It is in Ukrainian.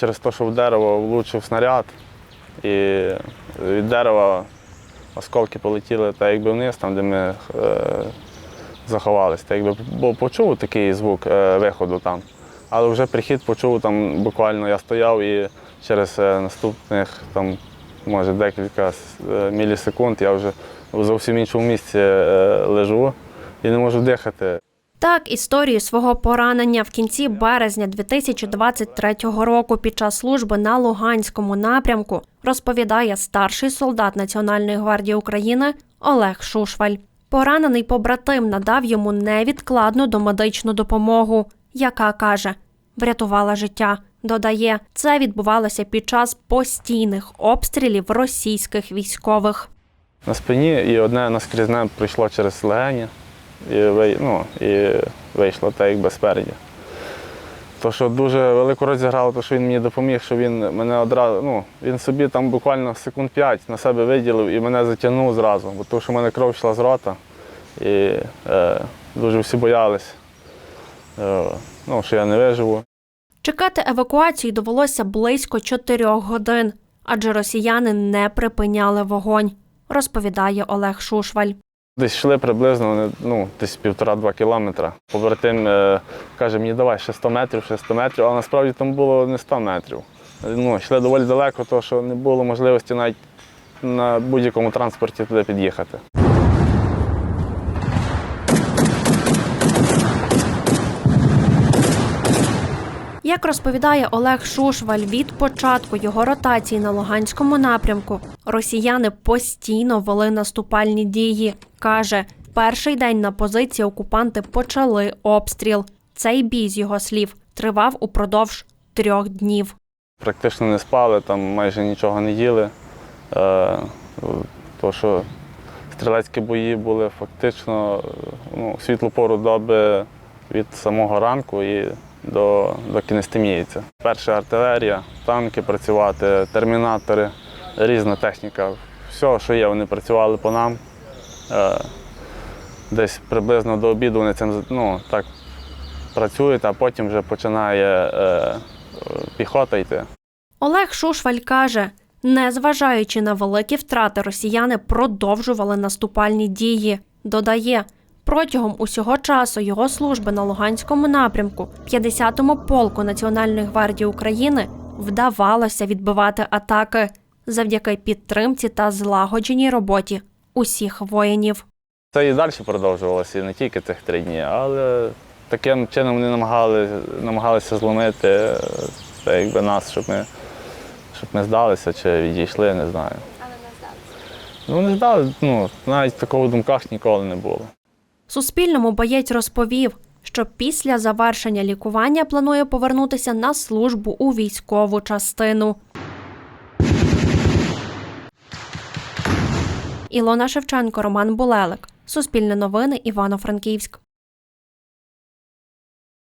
Через те, що в дерево влучив снаряд, і від дерева осколки полетіли та якби вниз, там, де ми е, заховалися. Та якби бо почув такий звук е, виходу там. Але вже прихід почув там буквально я стояв і через е, наступних там, може декілька е, мілісекунд я вже зовсім іншому місці е, лежу і не можу дихати. Так, історію свого поранення в кінці березня 2023 року під час служби на Луганському напрямку розповідає старший солдат Національної гвардії України Олег Шушваль. Поранений побратим надав йому невідкладну домедичну допомогу, яка каже, врятувала життя. Додає, це відбувалося під час постійних обстрілів російських військових. на спині, і одне наскрізне прийшло через легені і, ну, і вийшло так якби спереді. То, що дуже велику роль зіграло, то, що він мені допоміг, що він мене одразу, ну, він собі там буквально секунд 5 на себе виділив і мене затягнув зразу, бо тому що в мене кров йшла з рота. І е, дуже всі боялись, е, ну, що я не виживу. Чекати евакуації довелося близько чотирьох годин, адже росіяни не припиняли вогонь, розповідає Олег Шушваль. Десь йшли приблизно ну, десь півтора-два кілометра. Побратим е, каже, мені давай ще 100 метрів, ще 100 метрів, але насправді там було не 100 метрів. Ну, йшли доволі далеко, тому що не було можливості навіть на будь-якому транспорті туди під'їхати. Як розповідає Олег Шушваль, від початку його ротації на Луганському напрямку росіяни постійно вели наступальні дії. Каже, перший день на позиції окупанти почали обстріл. Цей бій, з його слів, тривав упродовж трьох днів. Практично не спали, там майже нічого не їли. Е, то, що стрілецькі бої були фактично ну, світлу пору доби від самого ранку і до, до кінестеміється. Перша артилерія, танки працювати, термінатори, різна техніка. Все, що є, вони працювали по нам. Е, десь приблизно до обіду вони цим ну, так працюють, а потім вже починає е, піхота йти. Олег Шушваль каже, незважаючи на великі втрати, росіяни продовжували наступальні дії. Додає, протягом усього часу його служби на Луганському напрямку, 50-му полку Національної гвардії України, вдавалося відбивати атаки завдяки підтримці та злагодженій роботі усіх воїнів. Це і далі продовжувалося, і не тільки цих три дні, але таким чином вони намагали, намагалися зломити це, якби нас, щоб ми, щоб ми здалися чи відійшли, не знаю. Але не здалися. Ну не здали, ну, навіть такого в думках ніколи не було. Суспільному боєць розповів, що після завершення лікування планує повернутися на службу у військову частину. Ілона Шевченко, Роман Булелик. Суспільне новини Івано-Франківськ.